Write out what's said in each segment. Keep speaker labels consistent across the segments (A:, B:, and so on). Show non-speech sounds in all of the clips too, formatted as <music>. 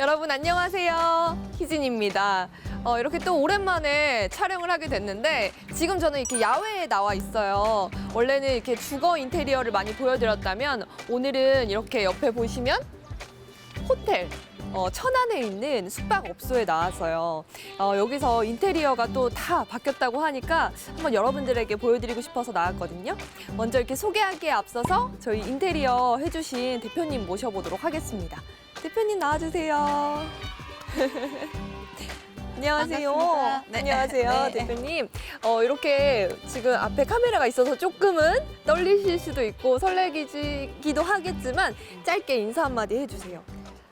A: 여러분 안녕하세요. 희진입니다. 어, 이렇게 또 오랜만에 촬영을 하게 됐는데 지금 저는 이렇게 야외에 나와 있어요. 원래는 이렇게 주거 인테리어를 많이 보여드렸다면 오늘은 이렇게 옆에 보시면 호텔 어, 천안에 있는 숙박업소에 나왔어요. 어, 여기서 인테리어가 또 다 바뀌었다고 하니까 한번 여러분들에게 보여드리고 싶어서 나왔거든요. 먼저 이렇게 소개하기에 앞서서 저희 인테리어 해주신 대표님 모셔보도록 하겠습니다. 대표님 나와주세요. <laughs> 안녕하세요.
B: 반갑습니다. 네.
A: 안녕하세요,
B: 네.
A: 대표님. 어, 이렇게 지금 앞에 카메라가 있어서 조금은 떨리실 수도 있고 설레기도 하겠지만 짧게 인사 한마디 해주세요.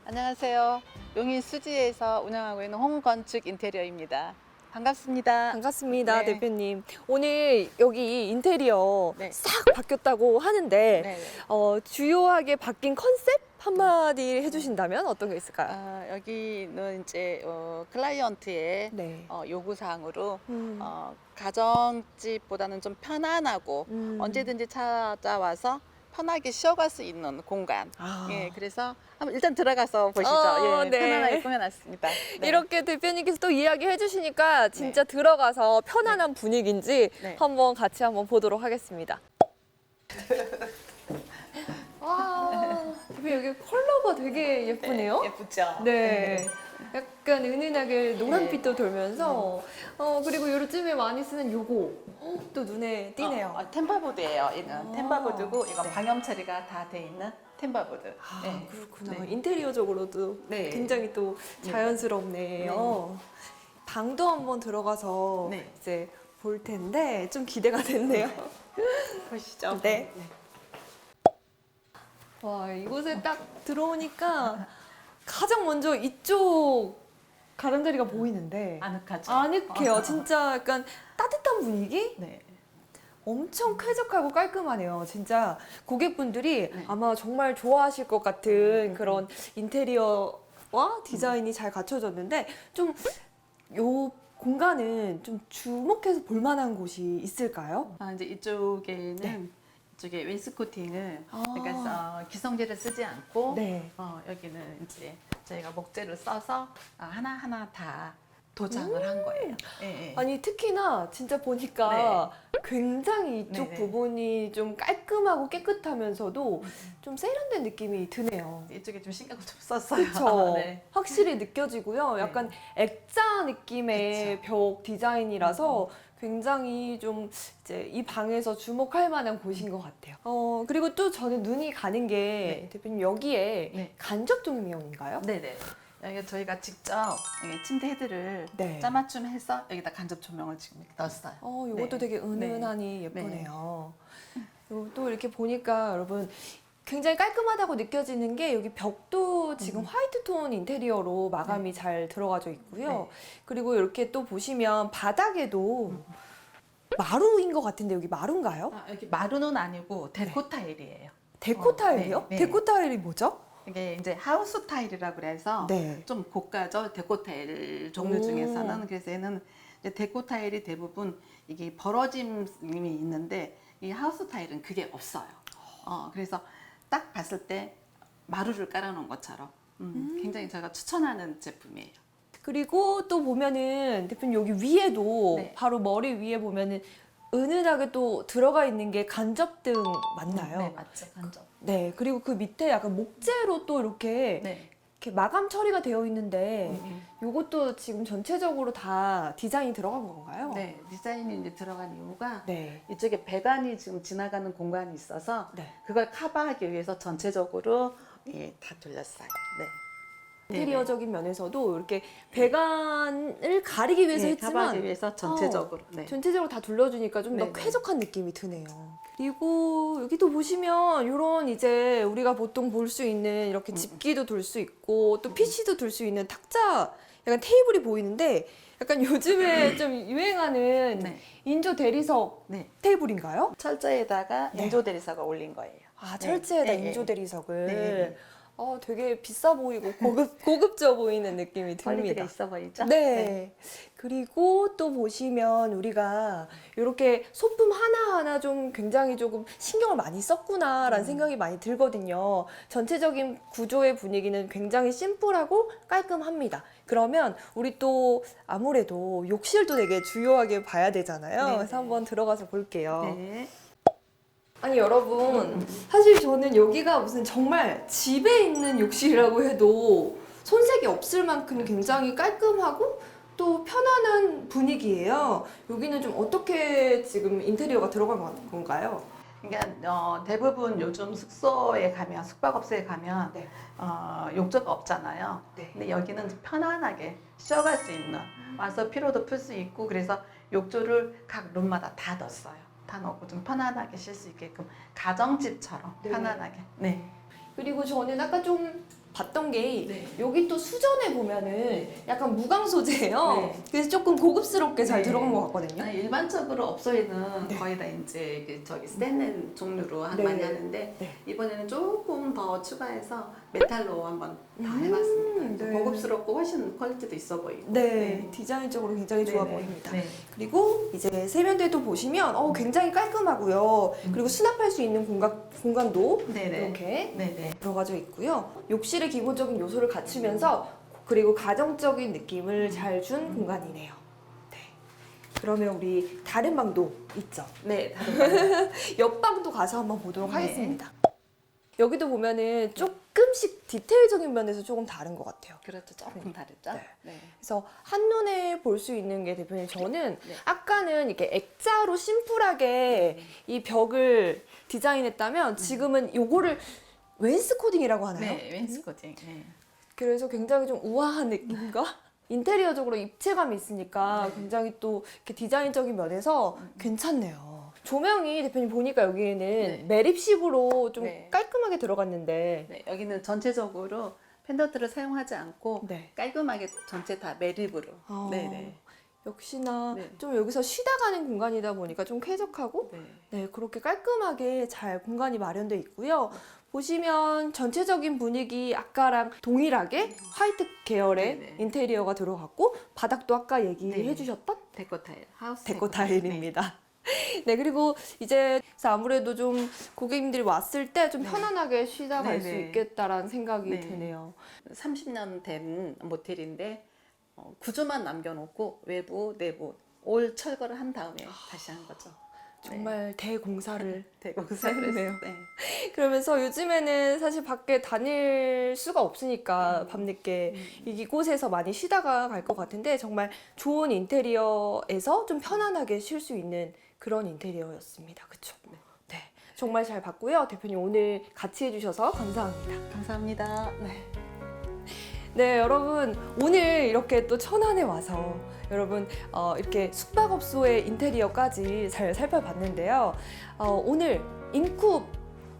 B: 안녕하세요. 용인 수지에서 운영하고 있는 홍건축 인테리어입니다. 반갑습니다.
A: 반갑습니다,
B: 네.
A: 대표님. 오늘 여기 인테리어
B: 네.
A: 싹 바뀌었다고 하는데
B: 네.
A: 어, 주요하게 바뀐 컨셉 한마디 해주신다면 어떤 게 있을까요?
B: 아, 여기는 이제 어, 클라이언트의
A: 네.
B: 어, 요구사항으로
A: 음.
B: 어, 가정집보다는 좀 편안하고
A: 음.
B: 언제든지 찾아와서 편하게 쉬어갈 수 있는 공간.
A: 아.
B: 예, 그래서 한번 일단 들어가서 보시죠.
A: 어,
B: 예,
A: 네.
B: 편안하게 꾸며놨습니다. 네.
A: 이렇게 대표님께서 또 이야기해 주시니까 진짜 들어가서 편안한 분위기인지
B: 네.
A: 한번 같이 한번 보도록 하겠습니다. <laughs> 와, 대표 여기 컬러가 되게 예쁘네요.
B: 예쁘죠?
A: 네. 약간 은은하게 노란빛도 돌면서 어 그리고 요즘에 많이 쓰는 요거 어, 또 눈에 띄네요.
B: 어, 어, 템바보드예요. 얘는
A: 아.
B: 템바보드고 이건
A: 네.
B: 방염 처리가 다 돼 있는 템바보드.
A: 아
B: 네.
A: 그렇구나.
B: 네.
A: 인테리어적으로도
B: 네.
A: 굉장히 또
B: 네.
A: 자연스럽네요. 방도 한번 들어가서
B: 네.
A: 이제 볼 텐데 좀 기대가 됐네요. <laughs>
B: 보시죠.
A: 네. 와 이곳에 딱 들어오니까 가장 먼저 이쪽 가장자리가 보이는데
B: 아늑하죠.
A: 아늑해요.
B: 어.
A: 진짜 약간 따뜻한 분위기?
B: 네.
A: 엄청 쾌적하고 깔끔하네요. 진짜 고객분들이
B: 네.
A: 아마 정말 좋아하실 것 같은 그런 인테리어와 디자인이 잘 갖춰졌는데 좀 요 공간은 좀 주목해서 볼 만한 곳이 있을까요?
B: 아, 이제 이쪽에는
A: 네.
B: 이쪽에 웨이스 코팅을
A: 아.
B: 그러니까 어, 기성제를 쓰지 않고
A: 네.
B: 어, 여기는 이제 저희가 목재를 써서 어, 하나 하나 다 도장을 한 거예요. 예, 예.
A: 아니 특히나 진짜 보니까 굉장히 이쪽
B: 네, 네.
A: 부분이 좀 깔끔하고 깨끗하면서도 좀 세련된 느낌이 드네요.
B: 이쪽에 좀 신경을 좀 썼어요.
A: 그렇죠. <laughs>
B: 네.
A: 확실히 느껴지고요.
B: 네.
A: 약간 액자 느낌의 벽 디자인이라서
B: 음,
A: 굉장히 좀 이제 이 방에서 주목할 만한 곳인 것 같아요. 어 그리고 또 저는 눈이 가는 게
B: 네.
A: 대표님 여기에
B: 네.
A: 간접 조명인가요?
B: 네네. 여기 저희가 직접 여기 침대 헤드를
A: 네.
B: 짜맞춤해서 여기다 간접 조명을 지금 넣었어요.
A: 어 이것도
B: 네.
A: 되게 은은하니 예쁘네요.
B: 네.
A: 또 이렇게 보니까 여러분. 굉장히 깔끔하다고 느껴지는 게 여기 벽도 지금
B: 음.
A: 화이트 톤 인테리어로 마감이 잘 들어가져 있고요.
B: 네.
A: 그리고 이렇게 또 보시면 바닥에도
B: 음.
A: 마루인 것 같은데 여기 마루인가요?
B: 아, 여기 마루는 아니고 데코 타일이에요.
A: 데코
B: 어,
A: 타일이요?
B: 네, 네.
A: 데코 타일이 뭐죠?
B: 이게 이제 하우스 타일이라 그래서
A: 네.
B: 좀 고가죠 데코 타일 종류
A: 오.
B: 중에서는 그래서 얘는 데코 타일이 대부분 이게 벌어짐이 있는데 이 하우스 타일은 그게 없어요. 어 그래서 딱 봤을 때 마루를 깔아놓은 것처럼 음, 굉장히 제가 추천하는 제품이에요.
A: 그리고 또 보면은 대표님 여기 위에도
B: 네.
A: 바로 머리 위에 보면은 은은하게 또 들어가 있는 게 간접등 맞나요?
B: 네 맞죠 간접.
A: 네, 그리고 그 밑에 약간 목재로 또 이렇게,
B: 네.
A: 이렇게 마감 처리가 되어 있는데
B: 음,
A: 이것도 지금 전체적으로 다 디자인이 들어간 건가요?
B: 네 디자인이 이제 들어간 이유가
A: 네.
B: 이쪽에 배관이 지금 지나가는 공간이 있어서
A: 네.
B: 그걸 커버하기 위해서 전체적으로 예, 다 돌렸어요. 네.
A: 인테리어적인 면에서도 이렇게 배관을 가리기 위해서
B: 네,
A: 했지만
B: 커버하기 위해서 전체적으로. 네.
A: 전체적으로 다 둘러주니까 좀 더
B: 네네.
A: 쾌적한 느낌이 드네요. 그리고 여기도 보시면 이런 이제 우리가 보통 볼 수 있는 이렇게
B: 음.
A: 집기도 둘 수 있고 또 PC도 둘 수 있는 탁자 약간 테이블이 보이는데 약간 요즘에 좀 유행하는
B: 네.
A: 인조 대리석
B: 네.
A: 테이블인가요?
B: 철저에다가
A: 네.
B: 인조 대리석을 올린 거예요.
A: 아
B: 네.
A: 철제에다
B: 네, 네.
A: 인조 대리석을
B: 네, 네.
A: 어, 되게 비싸 보이고 고급, <laughs> 고급져 보이는 느낌이
B: 퀄리티가
A: 듭니다.
B: 있어 보이죠?
A: 네. 그리고 또 보시면 우리가 이렇게 소품 하나하나 좀 굉장히 조금 신경을 많이 썼구나라는
B: 음.
A: 생각이 많이 들거든요. 전체적인 구조의 분위기는 굉장히 심플하고 깔끔합니다. 그러면 우리 또 아무래도 욕실도 되게 중요하게 봐야 되잖아요.
B: 네.
A: 그래서 한번 들어가서 볼게요.
B: 네.
A: 아니 여러분 사실 저는 여기가 무슨 정말 집에 있는 욕실이라고 해도 손색이 없을 만큼 굉장히 깔끔하고 또 편안한 분위기예요. 여기는 좀 어떻게 지금 인테리어가 들어간 건- 건가요?
B: 그러니까 어, 대부분 요즘 숙소에 가면 숙박업소에 가면
A: 네.
B: 어, 욕조가 없잖아요.
A: 네.
B: 근데 여기는 편안하게 쉬어갈 수 있는 와서 피로도 풀 수 있고 그래서 욕조를 각 룸마다 다 넣었어요. 다 넣고 좀 편안하게 쉴 수 있게끔 가정집처럼
A: 네.
B: 편안하게. 네.
A: 그리고 저는 아까 좀 봤던 게
B: 네.
A: 여기 또 수전에 보면은 약간 무광 소재예요.
B: 네.
A: 그래서 조금 고급스럽게 잘
B: 네.
A: 들어간 것 같거든요.
B: 아니, 일반적으로 업소에는
A: 네.
B: 거의 다 이제 그 저기 스테인레스 종류로 한-
A: 네.
B: 많이 하는데
A: 네.
B: 이번에는 조금 더 추가해서 메탈로 한번 더
A: 음,
B: 해봤습니다.
A: 네.
B: 고급스럽고 훨씬 퀄리티도 있어 보이고.
A: 네, 디자인적으로 굉장히 좋아
B: 네네.
A: 보입니다.
B: 네.
A: 그리고 이제 세면대도 보시면 어, 굉장히 깔끔하고요. 그리고 수납할 수 있는 공간, 공간도
B: 네네.
A: 이렇게
B: 네네.
A: 들어가져 있고요. 욕실의 기본적인 요소를 갖추면서 그리고 가정적인 느낌을 잘 준 공간이네요. 네. 그러면 우리 다른 방도 있죠.
B: 네. <laughs>
A: 옆방도 가서 한번 보도록
B: 네.
A: 하겠습니다. 여기도 보면은 조금씩 디테일적인 면에서 조금 다른 것 같아요.
B: 그렇죠. 조금 다르죠.
A: 네.
B: 네.
A: 그래서 한눈에 볼 수 있는 게 대표님 저는
B: 네.
A: 아까는 이렇게 액자로 심플하게 이 벽을 디자인했다면 지금은 요거를 웨인스코딩이라고 하나요?
B: 네, 웬스코팅. 네.
A: 그래서 굉장히 좀 우아한 느낌과 <laughs> 인테리어적으로 입체감이 있으니까
B: 네.
A: 굉장히 또 이렇게 디자인적인 면에서 괜찮네요. 조명이 대표님 보니까 여기에는
B: 네.
A: 매립식으로 좀
B: 네.
A: 깔끔하게 들어갔는데
B: 네, 여기는 전체적으로 펜더트를 사용하지 않고
A: 네.
B: 깔끔하게 전체 다 매립으로.
A: 어,
B: 네네.
A: 역시나
B: 네.
A: 좀 여기서 쉬다 가는 공간이다 보니까 좀 쾌적하고
B: 네.
A: 네, 그렇게 깔끔하게 잘 공간이 마련되어 있고요. 보시면 전체적인 분위기 아까랑 동일하게 화이트 계열의
B: 네네.
A: 인테리어가 들어갔고 바닥도 아까 얘기해
B: 네.
A: 주셨던
B: 데코 타일. 하우스
A: 데코 타일입니다. <laughs> 네, 그리고 이제 아무래도 좀 고객님들이 왔을 때 좀
B: 네.
A: 편안하게 쉬다 갈 수
B: 네네.
A: 있겠다라는 생각이
B: 네.
A: 드네요.
B: 30년 된 모텔인데 어, 구조만 남겨놓고 외부, 내부 올 철거를 한 다음에 다시 한 거죠.
A: 정말 대공사를. <laughs>
B: 했어요. 네. <laughs>
A: 그러면서 요즘에는 사실 밖에 다닐 수가 없으니까
B: 음.
A: 밤늦게 이곳에서 많이 쉬다가 갈 것 같은데 정말 좋은 인테리어에서 좀 편안하게 쉴 수 있는 그런 인테리어였습니다. 그렇죠? 네. 정말 잘 봤고요. 대표님 오늘 같이 해주셔서 감사합니다.
B: 감사합니다. 네.
A: 네, 여러분 오늘 이렇게 또 천안에 와서 여러분 어, 이렇게 숙박업소의 인테리어까지 잘 살펴봤는데요. 어, 오늘 인쿱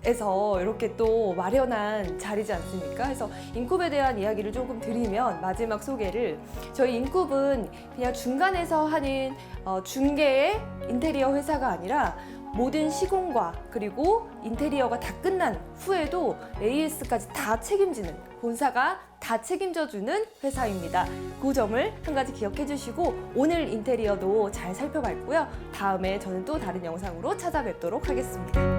A: 에서 이렇게 또 마련한 자리지 않습니까? 그래서 인쿱에 대한 이야기를 조금 드리면 마지막 소개를 저희 인쿱은 그냥 중간에서 하는 어, 중개의 인테리어 회사가 아니라 모든 시공과 그리고 인테리어가 다 끝난 후에도 AS까지 다 책임지는 본사가 다 책임져주는 회사입니다. 그 점을 한 가지 기억해 주시고 오늘 인테리어도 잘 살펴봤고요. 다음에 저는 또 다른 영상으로 찾아뵙도록 하겠습니다.